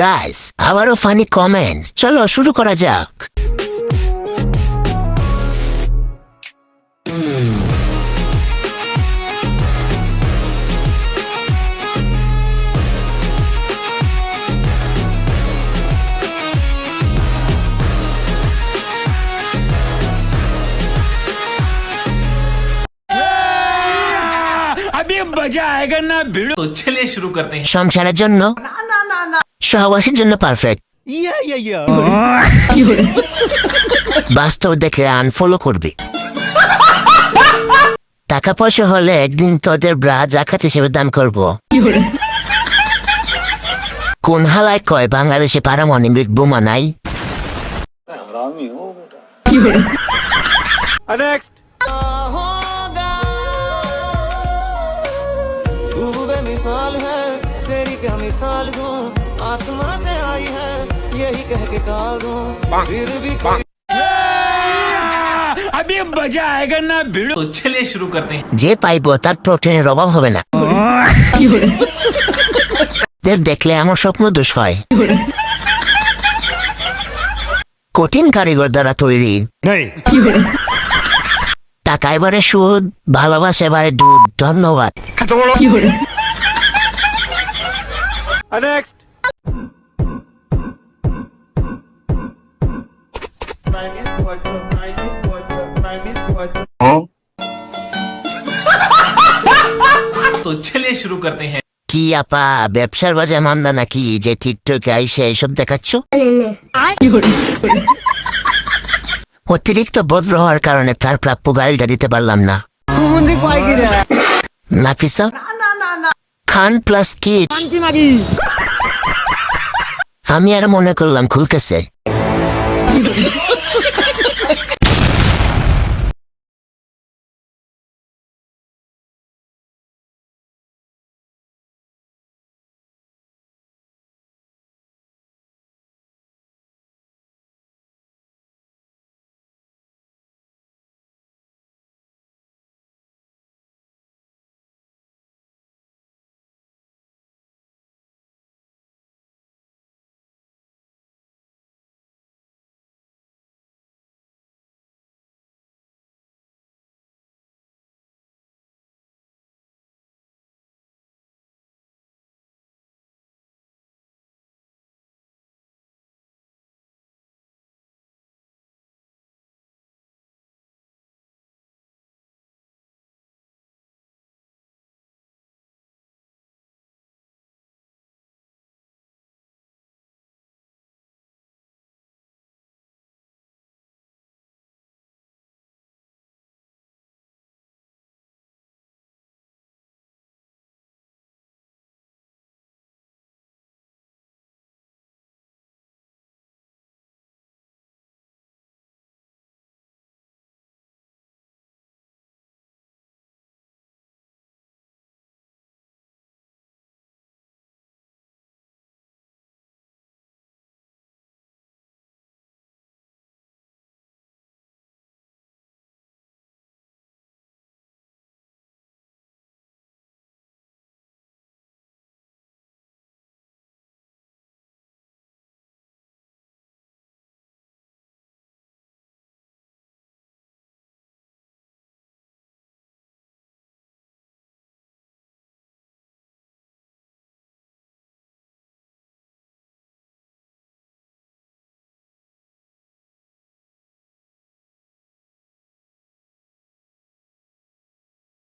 Guys আবারও funny comment চলো শুরু করা যাক। মজা আয়েগা না ভিড়ো চলে শুরু করতে সংসারের জন্য না না না না সহবাসীর জন্য পারফেক্ট বাস্তব দেখে আনফলো করবি টাকা পয়সা হলে একদিন তোদের ব্রা জাকাত হিসেবে দান করব কোন হালায় কয় বাংলাদেশে পারমাণবিক বোমা নাই तू बेमिसाल है तेरी क्या मिसाल दूं आसमां से आई है यही कह के टाल दूं फिर भी कोई अभी मजा आएगा ना भिड़ो तो चलिए शुरू करते हैं যে পাইব তার প্রোটিনের অভাব হবে না দের দেখলে আমার স্বপ্ন দোষ হয় কঠিন কারিগর দ্বারা তৈরি টাকা এবারে সুদ ভালোবাসা এবারে দুধ ধন্যবাদ তো শুরু করতে হ্যাঁ কি আপা, ব্যবসার বাজে মান্দা নাকি? যে আইসে দেখাচ্ছ? অতিরিক্ত বদ্র হওয়ার কারণে তার প্রাপ্য গাড়িটা দিতে পারলাম না। নাফিসা? খান প্লাস কি আমি আর মনে করলাম খুলতেছে।